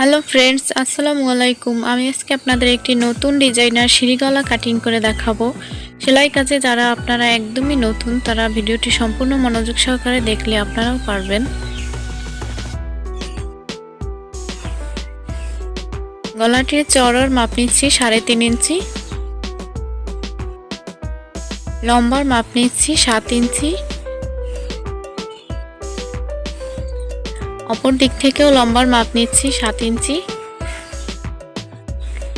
Hello friends আসসালামু আলাইকুম আমি আজকে আপনাদের একটি নতুন ডিজাইনার সিঁড়িগলা কাটিং করে দেখাবো। সেলাই কাজে যারা আপনারা একদমই নতুন, তারা ভিডিওটি সম্পূর্ণ মনোযোগ সহকারে দেখলে আপনারাও পারবেন। গলাটির চড়ার মাপ নিচ্ছি সাড়ে তিন ইঞ্চি। লম্বার মাপ নিচ্ছি সাত ইঞ্চি। অপর দিক থেকেও লম্বার মাপ নিচ্ছি সাত ইঞ্চি।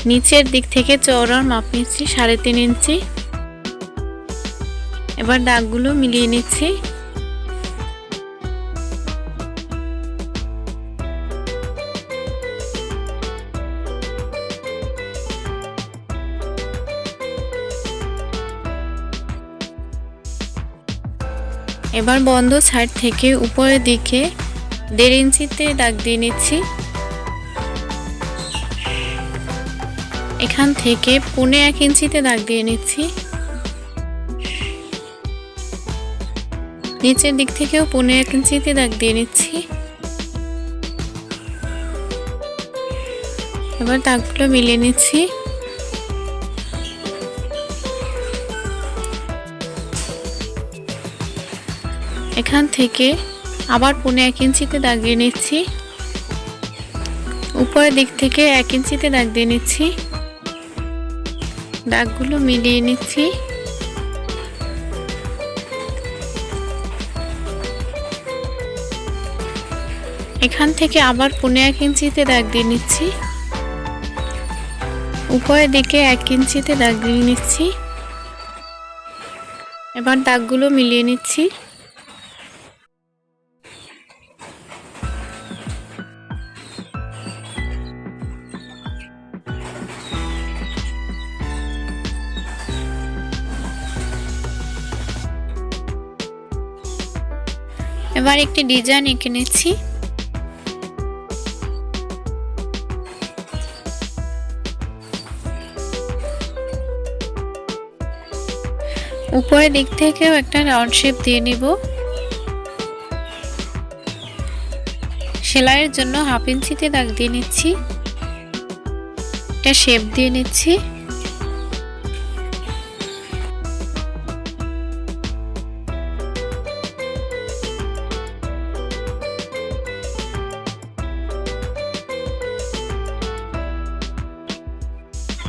নিচের দিক থেকে চওড়ার মাপ নিচ্ছি সাড়ে তিন ইঞ্চি। এবার দাগগুলো মিলিয়ে নিচ্ছি। এবার বন্ধ সাইড থেকে উপরের দিকে দেড় ইঞ্চিতে দাগ দিয়ে নিচ্ছি। এখান থেকে পুনে এক ইঞ্চিতে দাগ দিয়ে নিচ্ছি। নিচের দিক থেকেও পুনে এক ইঞ্চিতে দাগ দিয়ে নিচ্ছি। এবার দাগগুলো মিলিয়ে নিচ্ছি। এখান থেকে আবার পুনে এক ইঞ্চিতে দাগ দিয়ে নিচ্ছি। উপরের দিক থেকে এক ইঞ্চিতে দাগ দিয়ে নিচ্ছি। দাগগুলো মিলিয়ে নিচ্ছি। এখান থেকে আবার পুনে এক ইঞ্চিতে দাগ দিয়ে নিচ্ছি। উপরের দিকে এক ইঞ্চিতে দাগ দিয়ে নিচ্ছি। এবার দাগগুলো মিলিয়ে নিচ্ছি। এবার একটি ডিজাইন এঁকে নিচ্ছি। উপরের দিক থেকেও একটা রাউন্ড শেপ দিয়ে নিব। সেলাইয়ের জন্য হাফ ইঞ্চিতে দাগ দিয়ে নিচ্ছি। একটা শেপ দিয়ে নিচ্ছি।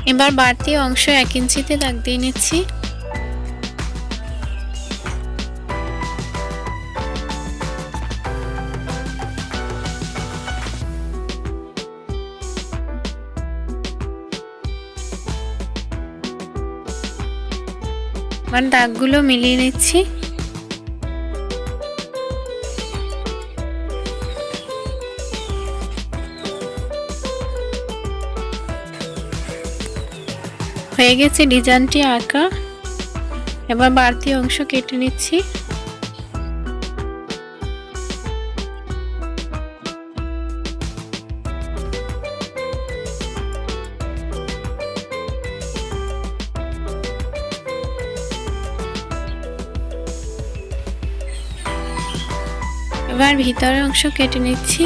এবার বাড়তি অংশ এক ইঞ্চিতে দাগ দিয়ে নিচ্ছি। এবার দাগগুলো মিলিয়ে নিচ্ছি। হয়ে গেছে ডিজাইনটি আঁকা। এবার বাড়তি অংশ কেটে নিচ্ছি। এবার ভিতরের অংশ কেটে নিচ্ছি।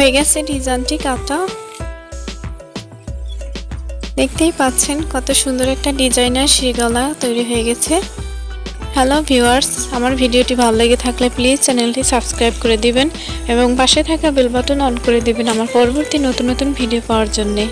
হয়ে গেছে ডিজাইনটি কাটা। দেখতেই পাচ্ছেন কত সুন্দর একটা ডিজাইনার শ্রীগলা তৈরি হয়ে গেছে। হ্যালো ভিউয়ার্স আমার ভিডিওটি ভালো লেগে থাকলে প্লিজ চ্যানেলটি সাবস্ক্রাইব করে দিবেন এবং পাশে থাকা বেল বাটন অন করে দিবেন আমার পরবর্তী নতুন নতুন ভিডিও পাওয়ার জন্যে।